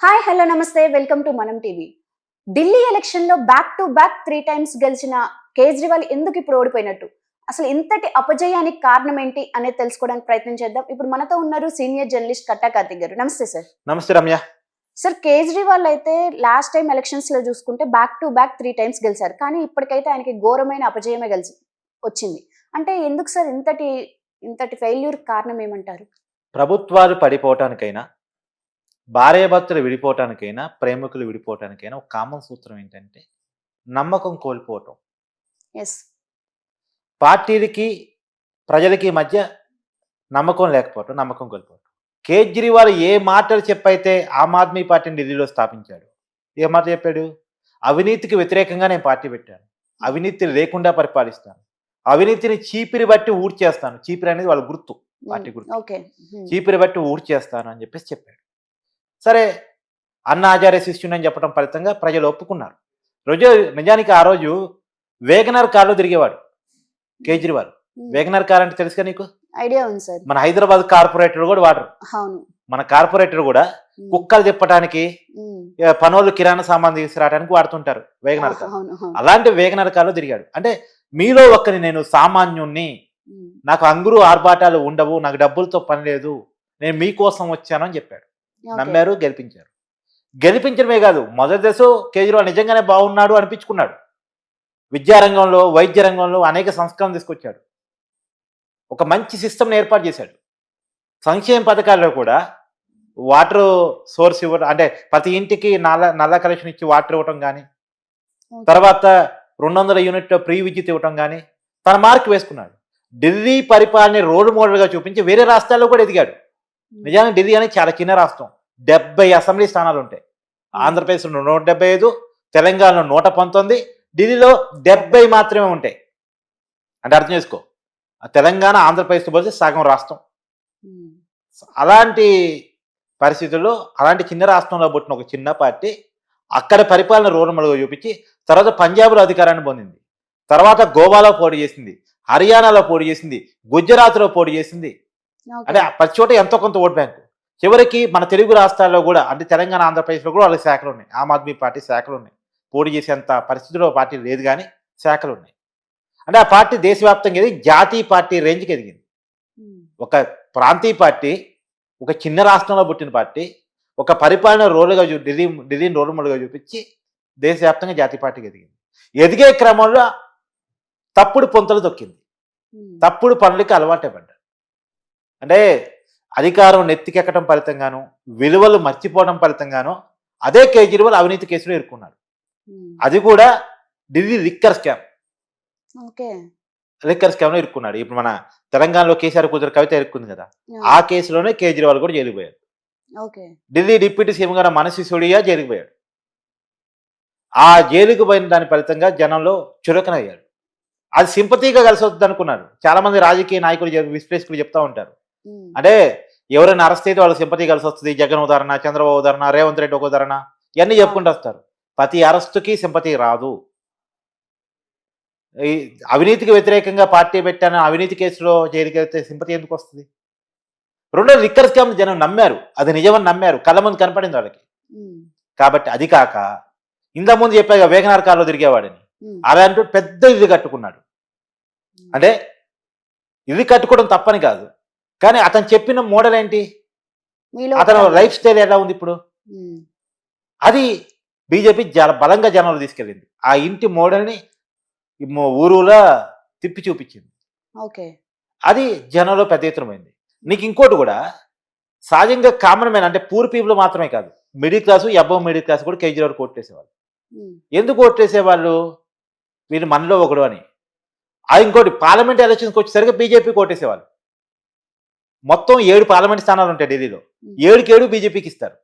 Hi hello నమస్తే. Welcome to మనం TV Delhi ఎలక్షన్లో back to back three times గెలిచిన కేజ్రీవాల్ ఎందుకు ఇప్పుడు ఓడిపోయినట్టు? అసలు ఇంతటి అపజయానికి కారణం ఏంటి అనేది తెలుసుకోవడానికి ప్రయత్నం చేద్దాం. ఇప్పుడు మనతో ఉన్నారు సీనియర్ జర్నలిస్ట్ కట్టా కార్తిక్ గారు. నమస్తే సార్ నమస్తే రమ్య. సార్ కేజ్రీవాల్ అయితే లాస్ట్ టైం ఎలక్షన్స్లో చూసుకుంటే back to back three times గెలిచారు. కానీ ఇప్పటికైతే ఆయనకి ఘోరమైన అపజయమే గెలిచి వచ్చింది. అంటే ఎందుకు సార్ ఇంతటి ఇంతటి ఫెయిల్యూర్ కారణం ఏమంటారు? ప్రభుత్వాలు పడిపోవటానికైనా భార్యాభర్తలు విడిపోవటానికైనా ప్రేమికులు విడిపోవటానికైనా ఒక కామన్ సూత్రం ఏంటంటే నమ్మకం కోల్పోవటం. ఎస్ పార్టీలకి ప్రజలకి మధ్య నమ్మకం లేకపోవటం నమ్మకం కోల్పోవటం. కేజ్రీవాల్ ఏ మాటలు చెప్పైతే ఆమ్ ఆద్మీ పార్టీని ఢిల్లీలో స్థాపించాడు? ఏ మాట చెప్పాడు? అవినీతికి వ్యతిరేకంగా నేను పార్టీ పెట్టాను. అవినీతి లేకుండా పరిపాలిస్తాను. అవినీతిని చీపిరి బట్టి ఊడ్చేస్తాను. చీపిరి అనేది వాళ్ళ గుర్తు పార్టీ గుర్తు. ఓకే చీపిరి బట్టి ఊడ్చేస్తాను అని చెప్పేసి చెప్పాడు. సరే అన్న ఆచార్య శిష్యుని అని చెప్పడం ఫలితంగా ప్రజలు ఒప్పుకున్నారు. రోజు నిజానికి ఆ రోజు వేగనర్ కార్లో తిరిగేవాడు కేజ్రీవాల్. వేగనర్ కార్ అంటే తెలుసుగా నీకు? ఐడియా ఉంది సార్. మన హైదరాబాద్ కార్పొరేటర్ కూడా వాడరు. అవును. మన కార్పొరేటర్ కూడా కుక్కలు తిప్పడానికి ఏ, పనోళ్ళు కిరాణా సామాన్ తీసుకురావడానికి వాడుతుంటారు వేగనర్ కార్. అలాంటి వేగనర్ కార్లో తిరిగాడు. అంటే మీలో ఒక్కని నేను సామాన్యుణ్ణి నాకు అంగురు ఆర్భాటాలు ఉండవు నాకు డబ్బులతో పని లేదు నేను మీకోసం వచ్చాను అని చెప్పాడు. నమ్మారు గెలిపించారు. గెలిపించడమే కాదు మొదటి దశ కేజ్రీవాల్ నిజంగానే బాగున్నాడు అనిపించుకున్నాడు. విద్యారంగంలో వైద్య రంగంలో అనేక సంస్కరణలు తీసుకొచ్చాడు. ఒక మంచి సిస్టమ్ని ఏర్పాటు చేశాడు. సంక్షేమ పథకాల్లో కూడా వాటర్ సోర్స్ ఇవ్వడం అంటే ప్రతి ఇంటికి నల్ల నల్ల కలెక్షన్ ఇచ్చి వాటర్ ఇవ్వటం కానీ. తర్వాత రెండు వందల యూనిట్ ఫ్రీ విద్యుత్ ఇవ్వటం కానీ తన మార్క్ వేసుకున్నాడు. ఢిల్లీ పరిపాలన రోల్ మోడల్గా చూపించి వేరే రాష్ట్రాల్లో కూడా ఎదిగాడు. నిజానికి ఢిల్లీ అనేది చాలా చిన్న రాష్ట్రం. డెబ్బై అసెంబ్లీ స్థానాలు ఉంటాయి ఆంధ్రప్రదేశ్లో నూట డెబ్బై ఐదు తెలంగాణలో నూట పంతొమ్మిది ఢిల్లీలో డెబ్బై మాత్రమే ఉంటాయి. అంటే అర్థం చేసుకో. తెలంగాణ ఆంధ్రప్రదేశ్తో పోలిస్తే సగం రాష్ట్రం. అలాంటి పరిస్థితుల్లో అలాంటి చిన్న రాష్ట్రంలో పుట్టిన ఒక చిన్న పార్టీ అక్కడ పరిపాలన రోడ్మలుగా చూపించి తర్వాత పంజాబ్లో అధికారాన్ని పొందింది. తర్వాత గోవాలో పోటీ చేసింది. హర్యానాలో పోటీ చేసింది. గుజరాత్లో పోటీ చేసింది. అంటే ప్రతి చోట ఎంతో కొంత ఓట్ బ్యాంకు. చివరికి మన తెలుగు రాష్ట్రాల్లో కూడా అంటే తెలంగాణ ఆంధ్రప్రదేశ్లో కూడా వాళ్ళకి శాఖలు ఉన్నాయి. ఆమ్ ఆద్మీ పార్టీ శాఖలు ఉన్నాయి. పోటీ చేసేంత పరిస్థితిలో పార్టీ లేదు కానీ శాఖలు ఉన్నాయి. అంటే ఆ పార్టీ దేశవ్యాప్తంగా ఎదిగి జాతీయ పార్టీ రేంజ్కి ఎదిగింది. ఒక ప్రాంతీయ పార్టీ ఒక చిన్న రాష్ట్రంలో పుట్టిన పార్టీ ఒక పరిపాలన రోలుగా చూ ఢిల్లీ ఢిల్లీని రోల్ మోడల్గా చూపించి దేశవ్యాప్తంగా జాతీయ పార్టీకి ఎదిగింది. ఎదిగే క్రమంలో తప్పుడు పొంతలు తొక్కింది. తప్పుడు పనులకి అలవాటే పడ్డారు అంటే అధికారం నెత్తికెక్కడం ఫలితంగాను విలువలు మర్చిపోవడం ఫలితంగాను అదే కేజ్రీవాల్ అవినీతి కేసులో ఇరుక్కున్నాడు అది కూడా Delhi liquor scam. Okay. Liquor స్కామ్లో ఇరుక్కున్నాడు ఇప్పుడు మన తెలంగాణలో కేసీఆర్ కూతురు కవిత ఇరుక్కుంది కదా ఆ కేసులోనే కేజ్రీవాల్ కూడా జైలుకు పోయాడు. ఓకే. ఢిల్లీ డిప్యూటీ సీఎం గారు మనసి సోడియా జైలుకు పోయాడు. ఆ జైలుకు పోయిన దాని ఫలితంగా జనంలో చురకనయ్యాడు అది సింపతిగా కలిసి వస్తుంది అనుకున్నారు చాలా మంది రాజకీయ నాయకులు విశ్లేషకులు చెప్తా ఉంటారు. అంటే ఎవరైనా అరెస్ట్ అయితే వాళ్ళకి సింపతి కలిసి వస్తుంది జగన్ ఉదాహరణ చంద్రబాబు ఉదాహరణ రేవంత్ రెడ్డి ఒక ఉదాహరణ ఇవన్నీ చెప్పుకుంటూ వస్తారు. ప్రతి అరెస్టుకి సింపతి రాదు. ఈ అవినీతికి వ్యతిరేకంగా పార్టీ పెట్టాను అవినీతి కేసులో జైలుకి వెళ్తే సింపతి ఎందుకు వస్తుంది? రెండో లిక్కర్ స్కామ్ జనం నమ్మారు. అది నిజమని నమ్మారు. కళ్ళ ముందు కనపడింది వాళ్ళకి. కాబట్టి అది కాక ఇంత ముందు చెప్పాగా వేగనార్ కార్లో తిరిగేవాడని. అలాంటి పెద్ద ఇల్లు కట్టుకున్నాడు. అంటే ఇల్లు కట్టుకోవడం తప్పని కాదు. కానీ అతను చెప్పిన మోడల్ ఏంటి? అతను లైఫ్ స్టైల్ ఎలా ఉంది ఇప్పుడు? అది బీజేపీ చాలా బలంగా జనంలో తీసుకెళ్ళింది. ఆ ఇంటి మోడల్ని ఊరూలా తిప్పి చూపించింది. ఓకే. అది జనంలో పెద్ద ఎత్తున పోయింది. నీకు ఇంకోటి కూడా సహజంగా కామన్ మ్యాన్ అంటే పూర్ పీపుల్ మాత్రమే కాదు middle class above middle class కూడా కేజ్రీవాల్ కోట్టేసేవాళ్ళు ఎందుకు ఓట్లేసేవాళ్ళు వీళ్ళు మనలో ఒకడు అని. ఆ ఇంకోటి పార్లమెంట్ ఎలక్షన్స్కి వచ్చేసరికి బీజేపీ కోటేసేవాళ్ళు మొత్తం ఏడు పార్లమెంట్ స్థానాలు ఉంటాయి ఢిల్లీలో. ఏడుకి ఏడు బీజేపీకి ఇస్తారు.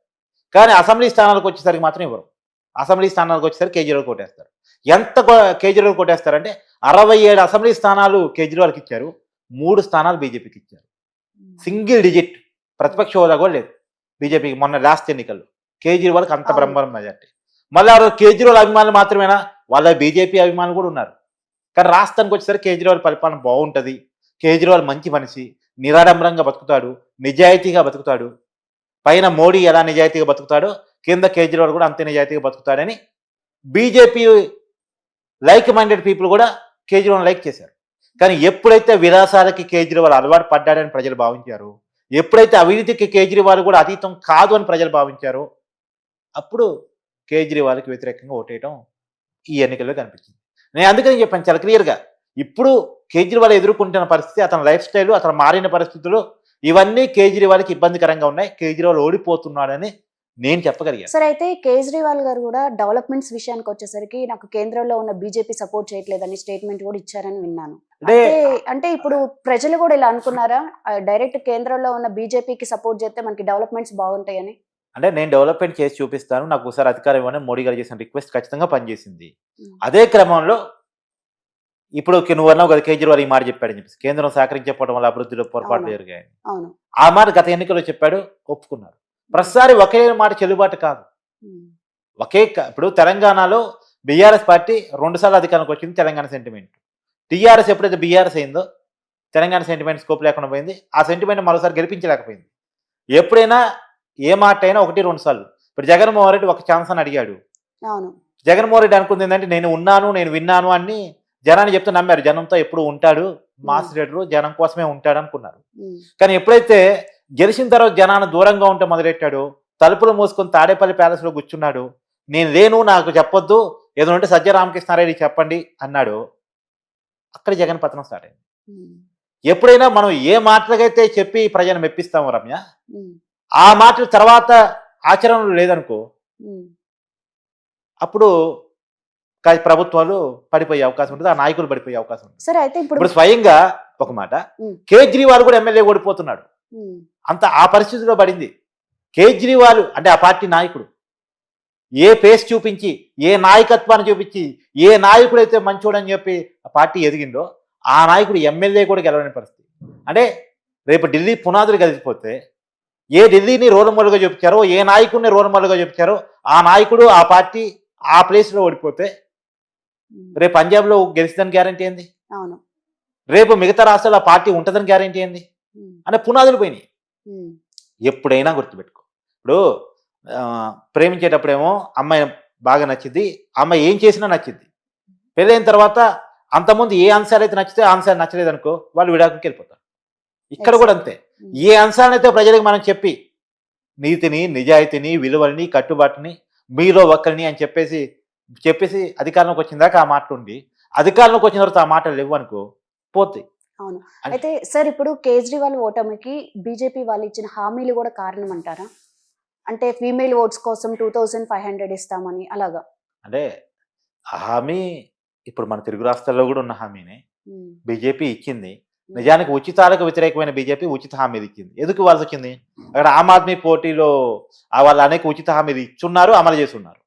కానీ అసెంబ్లీ స్థానాలకు వచ్చేసరికి మాత్రం ఇవ్వరు. అసెంబ్లీ స్థానాలకు వచ్చేసరికి కేజ్రీవాల్ కోటేస్తారు ఎంత కేజ్రీవాల్ కోటేస్తారంటే అరవై ఏడు అసెంబ్లీ స్థానాలు కేజ్రీవాల్కి ఇచ్చారు. మూడు స్థానాలు బీజేపీకి ఇచ్చారు. సింగిల్ డిజిట్ ప్రతిపక్ష హోదా కూడా లేదు బీజేపీకి మొన్న లాస్ట్ ఎన్నికల్లో. కేజ్రీవాల్కి అంత. బ్రహ్మరం మెజార్టీ. మళ్ళీ ఆ కేజ్రీవాల్ అభిమానులు మాత్రమేనా? వాళ్ళ బీజేపీ అభిమానులు కూడా ఉన్నారు. కానీ రాష్ట్రానికి వచ్చేసరికి కేజ్రీవాల్ పరిపాలన బాగుంటుంది. కేజ్రీవాల్ మంచి మనిషి. నిరాడంబరంగా బతుకుతాడు నిజాయితీగా బతుకుతాడు. పైన మోడీ ఎలా నిజాయితీగా బతుకుతాడో కింద కేజ్రీవాల్ కూడా అంతే నిజాయితీగా బతుకుతాడని బీజేపీ లైక్ మైండెడ్ పీపుల్ కూడా కేజ్రీవాల్ లైక్ చేశారు. కానీ ఎప్పుడైతే విలాసాలకి కేజ్రీవాల్ అలవాటు పడ్డాడని ప్రజలు భావించారు ఎప్పుడైతే అవినీతికి కేజ్రీవాల్ కూడా అతీతం కాదు అని ప్రజలు భావించారో అప్పుడు కేజ్రీవాల్కి వ్యతిరేకంగా ఓటేయటం ఈ ఎన్నికల్లో కనిపించింది. నేను అందుకని చెప్పాను చాలా క్లియర్గా ఇప్పుడు కేజ్రీవాల్ ఎదుర్కొంటున్న పరిస్థితి అతని లైఫ్ స్టైల్ అతను మారిన పరిస్థితులు ఇవన్నీ కేజ్రీవాల్కి ఇబ్బందికరంగా ఉన్నాయి. కేజ్రీవాల్ ఓడిపోతున్నాడని నేను చెప్పగలిగాను. సరే అయితే కేజ్రీవాల్ గారు కూడా డెవలప్మెంట్స్ విషయానికి వచ్చేసరికి నాకు కేంద్రంలో ఉన్న బీజేపీ సపోర్ట్ చేయట్లేదని స్టేట్మెంట్ కూడా ఇచ్చారని విన్నాను. అంటే అంటే ఇప్పుడు ప్రజలు కూడా ఇలా అనుకున్నారా? డైరెక్ట్ కేంద్రంలో ఉన్న బీజేపీకి సపోర్ట్ చేస్తే మనకి డెవలప్మెంట్స్ బాగుంటాయని? అంటే నేను డెవలప్మెంట్ చేసి చూపిస్తాను నాకు ఒకసారి అధికారం ఇవ్వని మోడీ గారు చేసిన రిక్వెస్ట్ ఖచ్చితంగా పనిచేసింది. అదే క్రమంలో ఇప్పుడు నువ్వు అన్నావు కదా కేజ్రీవాల్ ఈ మాట చెప్పాడని చెప్పేసి. కేంద్రం సహకరించకపోవడం వల్ల అభివృద్ధిలో పొరపాట్లు అవును. జరిగాయని ఆ మాట గత ఎన్నికల్లో చెప్పాడు ఒప్పుకున్నారు. ప్రతిసారి ఒకే మాట చెల్లుబాటు కాదు. ఒకే ఇప్పుడు తెలంగాణలో బీఆర్ఎస్ పార్టీ రెండు సార్లు అధికారంలోకి వచ్చింది తెలంగాణ సెంటిమెంట్ టీఆర్ఎస్ ఎప్పుడైతే బీఆర్ఎస్ అయిందో తెలంగాణ సెంటిమెంట్ స్కోప్ లేకుండా పోయింది ఆ సెంటిమెంట్ మరోసారి గెలిపించలేకపోయింది. ఎప్పుడైనా ఏ మాట అయినా ఒకటి రెండు సార్లు. ఇప్పుడు జగన్మోహన్ రెడ్డి ఒక ఛాన్స్ అని అడిగాడు. జగన్మోహన్ రెడ్డి అనుకుంది ఏంటంటే నేను ఉన్నాను నేను విన్నాను అని జనాన్ని చెప్తే నమ్మారు జనంతో ఎప్పుడు ఉంటాడు మాస్ లీడరు జనం కోసమే ఉంటాడు అనుకున్నారు. కానీ ఎప్పుడైతే గెలిచిన తర్వాత జనాన్ని దూరంగా ఉంటే మొదలెట్టాడు తలుపులు మూసుకొని తాడేపల్లి ప్యాలెస్లో కూర్చున్నాడు నేను లేను నాకు చెప్పొద్దు ఏదో ఉంటే సజ్జ రామకృష్ణారెడ్డి చెప్పండి అన్నాడు అక్కడ జగన్ పతనం స్టార్ట్ అయింది. ఎప్పుడైనా మనం ఏ మాటలకైతే చెప్పి ప్రజలను మెప్పిస్తాము రమ్య. ఆ మాటల తర్వాత ఆచరణలో లేదనుకో. అప్పుడు కా- ప్రభుత్వాలు పడిపోయే అవకాశం ఉంటుంది ఆ నాయకులు పడిపోయే అవకాశం ఉంటుంది. సరే అయితే ఇప్పుడు ఇప్పుడు స్వయంగా ఒక మాట. కేజ్రీవాల్ కూడా ఎమ్మెల్యే ఓడిపోతున్నాడు. అంత ఆ పరిస్థితిలో పడింది. కేజ్రీవాల్ అంటే ఆ పార్టీ నాయకుడు. ఏ పేస్ చూపించి ఏ నాయకత్వాన్ని చూపించి ఏ నాయకుడైతే మంచోడని చెప్పి ఆ పార్టీ ఎదిగిందో ఆ నాయకుడు ఎమ్మెల్యే కూడా గెలవని పరిస్థితి. అంటే రేపు ఢిల్లీ పునాదులు కలిసిపోతే ఏ ఢిల్లీని రోల్ మోడల్గా చూపించారో ఏ నాయకుడిని రోల్ మోడల్గా చూపించారో ఆ నాయకుడు ఆ పార్టీ ఆ ప్లేస్లో ఓడిపోతే రేపు పంజాబ్లో గెలిచిందని గ్యారంటీ ఏంది? అవును. రేపు మిగతా రాష్ట్రాల్లో ఆ పార్టీ ఉంటుందని గ్యారంటీ ఏంది. అంటే పునాదులు పోయినాయి. ఎప్పుడైనా గుర్తుపెట్టుకో. ఇప్పుడు ప్రేమించేటప్పుడేమో అమ్మాయి బాగా నచ్చింది అమ్మాయి ఏం చేసినా నచ్చింది. పెళ్ళైన తర్వాత అంతకుముందు ఏ అంశాలు అయితే నచ్చితే ఆ అంశాలు నచ్చలేదు అనుకో వాళ్ళు విడాకుకి వెళ్ళిపోతారు. ఇక్కడ కూడా అంతే. ఏ అంశాలనైతే ప్రజలకు మనం చెప్పి నీతిని నిజాయితీని విలువల్ని కట్టుబాటుని మీలో ఒక్కరిని అని చెప్పేసి చెప్పేసి అధికారంలోకి వచ్చిన దాకా ఆ మాటలు ఉండి అధికారంలోకి వచ్చిన తర్వాత ఆ మాటలు లేవు అనుకో పోతాయి. అవును. అయితే సార్ ఇప్పుడు కేజ్రీవాల్ ఓటమికి బీజేపీ వాళ్ళు ఇచ్చిన హామీలు కూడా కారణం అంటారా? అంటే ఫీమేల్ ఓట్స్ కోసం టూ థౌజండ్ ఫైవ్ హండ్రెడ్ ఇస్తామని అలాగా? అంటే ఆ హామీ ఇప్పుడు మన తెలుగు రాష్ట్రాల్లో కూడా ఉన్న హామీనే. బీజేపీ ఇచ్చింది. నిజానికి ఉచితాలకు వ్యతిరేకమైన బీజేపీ ఉచిత హామీలు ఇచ్చింది. ఎందుకు ఇవ్వాల్సి వచ్చింది? అక్కడ ఆమ్ ఆద్మీ పోటీలో వాళ్ళు అనేక ఉచిత హామీలు ఇచ్చున్నారు అమలు చేస్తున్నారు.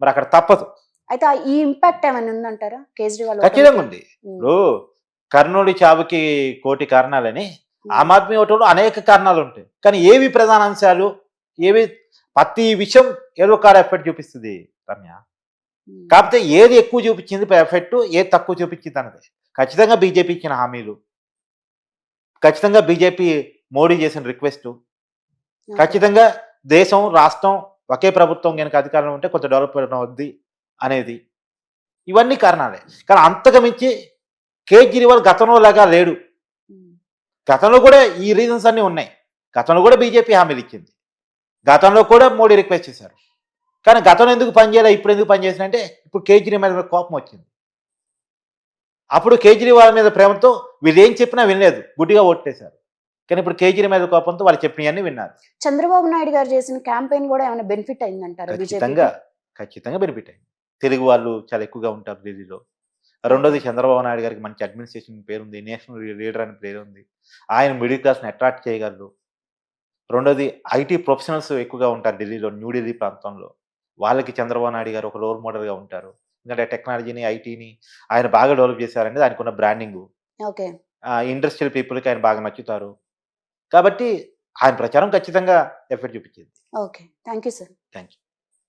మరి అక్కడ తప్పదు అయితే ఈ ఇంపాక్ట్ ఏమైనా ఉందంటారా కేజ్రీవాల్ ఖచ్చితంగా? ఉంది. ఇప్పుడు కర్నూలు చావుకి కోటి కారణాలని. ఆమ్ ఆద్మీ ఓటంలో అనేక కారణాలు ఉంటాయి కానీ ఏవి ప్రధాన అంశాలు ఏవి ప్రతి విషయం ఏదో కాడ ఎఫెక్ట్ చూపిస్తుంది రమ్య. కాకపోతే ఏది ఎక్కువ చూపించింది ఎఫెక్ట్ ఏది తక్కువ చూపించింది అన్నది ఖచ్చితంగా బీజేపీ ఇచ్చిన హామీలు ఖచ్చితంగా బీజేపీ మోడీ చేసిన రిక్వెస్ట్. ఖచ్చితంగా దేశం రాష్ట్రం ఒకే ప్రభుత్వం కనుక అధికారంలో ఉంటే కొంత డెవలప్మెంట్ అవుద్ది అనేది. ఇవన్నీ కారణాలే. కానీ అంతకు మించి కేజ్రీవాల్ గతంలో లాగా లేడు. గతంలో కూడా ఈ రీజన్స్ అన్నీ ఉన్నాయి. గతంలో కూడా బీజేపీ హామీలు ఇచ్చింది. గతంలో కూడా మోడీ రిక్వెస్ట్ చేశారు. కానీ గతంలో ఎందుకు పనిచేయాలి ఇప్పుడు ఎందుకు పనిచేసినంటే ఇప్పుడు కేజ్రీవాల్ మీద కోపం వచ్చింది. అప్పుడు కేజ్రీవాల్ మీద ప్రేమతో వీళ్ళు ఏం చెప్పినా వినలేదు. గుడ్డిగా ఓట్టేశారు కానీ ఇప్పుడు కేజ్రీవాల్ మీద కోపంతో వాళ్ళు చెప్పినవన్నీ విన్నారు. చంద్రబాబు నాయుడు గారు చేసిన క్యాంపెయిన్ కూడా ఏమైనా బెనిఫిట్ అయిందంటారా ఖచ్చితంగా ఖచ్చితంగా బెనిఫిట్ అయింది. తెలుగు వాళ్ళు చాలా ఎక్కువగా ఉంటారు ఢిల్లీలో. రెండోది చంద్రబాబు నాయుడు గారికి మంచి అడ్మినిస్ట్రేషన్ పేరుంది నేషనల్ లీడర్ అని పేరు ఉంది. ఆయన మిడిల్ క్లాస్ని అట్రాక్ట్ చేయగలరు. రెండోది ఐటీ ప్రొఫెషనల్స్ ఎక్కువగా ఉంటారు ఢిల్లీలో న్యూఢిల్లీ ప్రాంతంలో. వాళ్ళకి చంద్రబాబు నాయుడు గారు ఒక రోల్ మోడల్గా ఉంటారు. ఎందుకంటే టెక్నాలజీని ఐటీని ఆయన బాగా డెవలప్ చేశారనేది ఆయనకున్న బ్రాండింగ్. ఓకే. ఇండస్ట్రియల్ పీపుల్కి ఆయన బాగా నచ్చుతారు. కాబట్టి ఆయన ప్రచారం ఖచ్చితంగా ఎఫెక్ట్ చూపించింది. Okay. Thank you sir. Thank you